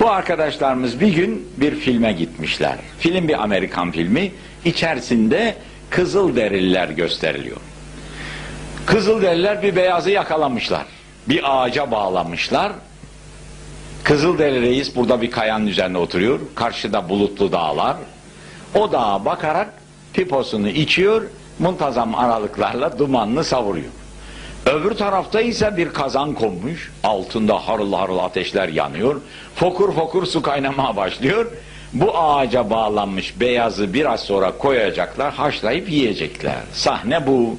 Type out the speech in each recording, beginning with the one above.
Bu arkadaşlarımız bir gün bir filme gitmişler. Film bir Amerikan filmi. İçerisinde Kızılderililer gösteriliyor. Kızılderililer bir beyazı yakalamışlar. Bir ağaca bağlamışlar. Kızılderili reis burada bir kayanın üzerinde oturuyor. Karşıda bulutlu dağlar. O dağa bakarak piposunu içiyor. Muntazam aralıklarla dumanını savuruyor. Öbür tarafta ise bir kazan konmuş. Altında harıl harıl ateşler yanıyor. Fokur fokur su kaynamaya başlıyor. Bu ağaca bağlanmış beyazı biraz sonra koyacaklar, haşlayıp yiyecekler. Sahne bu.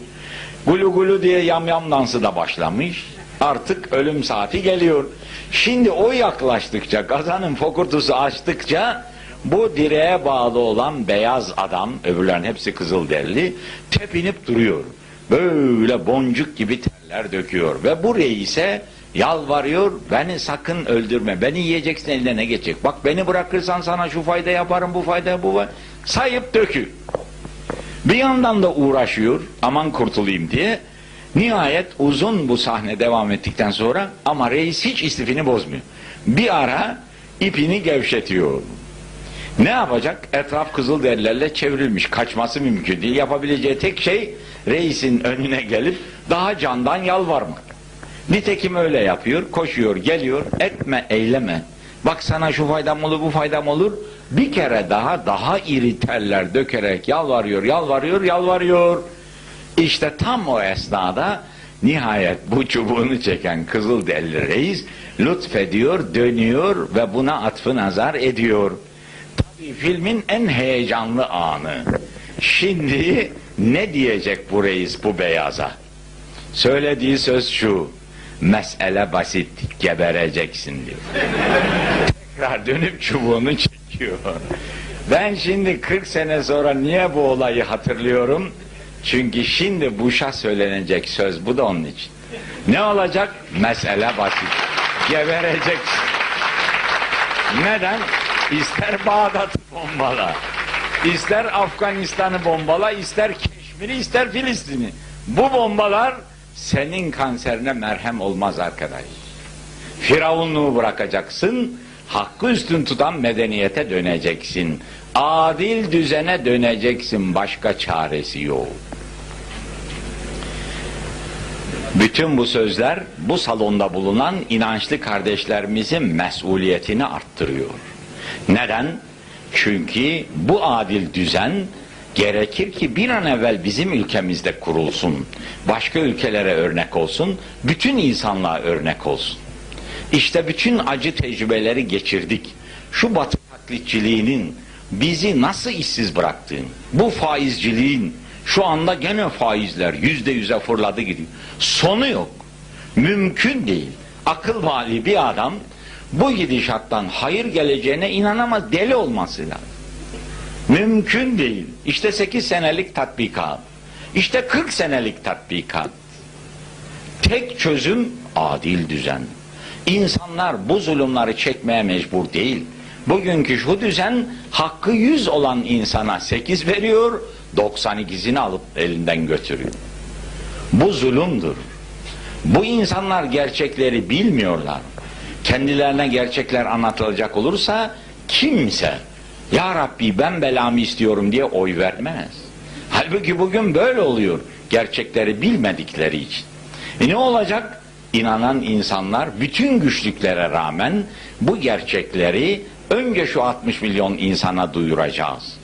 Gulu gulu diye yamyam dansı da başlamış. Artık ölüm saati geliyor. Şimdi o yaklaştıkça, kazanın fokurtusu açtıkça bu direğe bağlı olan beyaz adam, öbürlerin hepsi kızıl derili, tepinip duruyor. Böyle boncuk gibi terler döküyor. Ve bu reise yalvarıyor, beni sakın öldürme, beni yiyeceksin eline ne geçecek? Bak beni bırakırsan sana şu fayda yaparım, bu fayda bu fayda. Sayıp dökü. Bir yandan da uğraşıyor, aman kurtulayım diye. Nihayet uzun bu sahne devam ettikten sonra ama reis hiç istifini bozmuyor. Bir ara ipini gevşetiyor. Ne yapacak? Etraf kızılderililerle çevrilmiş. Kaçması mümkün değil. Yapabileceği tek şey reisin önüne gelip daha candan yalvarmak. Nitekim öyle yapıyor. Koşuyor, geliyor. Etme, eyleme. Bak sana şu faydam olur, bu faydam olur. Bir kere daha daha iri teller dökerek yalvarıyor, yalvarıyor, yalvarıyor. İşte tam o esnada nihayet bu çubuğunu çeken Kızılderili reis lütfediyor, dönüyor ve buna atfı nazar ediyor. Filmin en heyecanlı anı. Şimdi ne diyecek bu reis bu beyaza? Söylediği söz şu. Mesele basit, gebereceksin diyor. Tekrar dönüp çubuğunu çekiyor. Ben şimdi 40 sene sonra niye bu olayı hatırlıyorum? Çünkü şimdi Bush'a söylenecek söz bu da onun için. Ne olacak? Mesele basit. Gebereceksin. Neden? İster Bağdat'ı bombala, ister Afganistan'ı bombala, ister Keşmir'i, ister Filistin'i. Bu bombalar senin kanserine merhem olmaz arkadaş. Firavunluğu bırakacaksın, hakkı üstün tutan medeniyete döneceksin. Adil düzene döneceksin, başka çaresi yok. Bütün bu sözler bu salonda bulunan inançlı kardeşlerimizin mesuliyetini arttırıyor. Neden? Çünkü bu adil düzen gerekir ki bir an evvel bizim ülkemizde kurulsun. Başka ülkelere örnek olsun, bütün insanlığa örnek olsun. İşte bütün acı tecrübeleri geçirdik. Şu batı taklitçiliğinin bizi nasıl işsiz bıraktığını, bu faizciliğin şu anda gene faizler yüzde yüze fırladı gidiyor. Sonu yok. Mümkün değil. Akıl vali bir adam bu gidişattan hayır geleceğine inanamaz. Deli olması. Mümkün değil. İşte 8 senelik tatbikat. İşte 40 senelik tatbikat. Tek çözüm adil düzen. İnsanlar bu zulümleri çekmeye mecbur değil. Bugünkü şu düzen hakkı 100 olan insana 8 veriyor, 92'sini alıp elinden götürüyor. Bu zulümdür. Bu insanlar gerçekleri bilmiyorlar. Kendilerine gerçekler anlatılacak olursa kimse Ya Rabbi ben belamı istiyorum diye oy vermez. Halbuki bugün böyle oluyor. Gerçekleri bilmedikleri için. E ne olacak? İnanan insanlar bütün güçlüklere rağmen bu gerçekleri önce şu 60 milyon insana duyuracağız.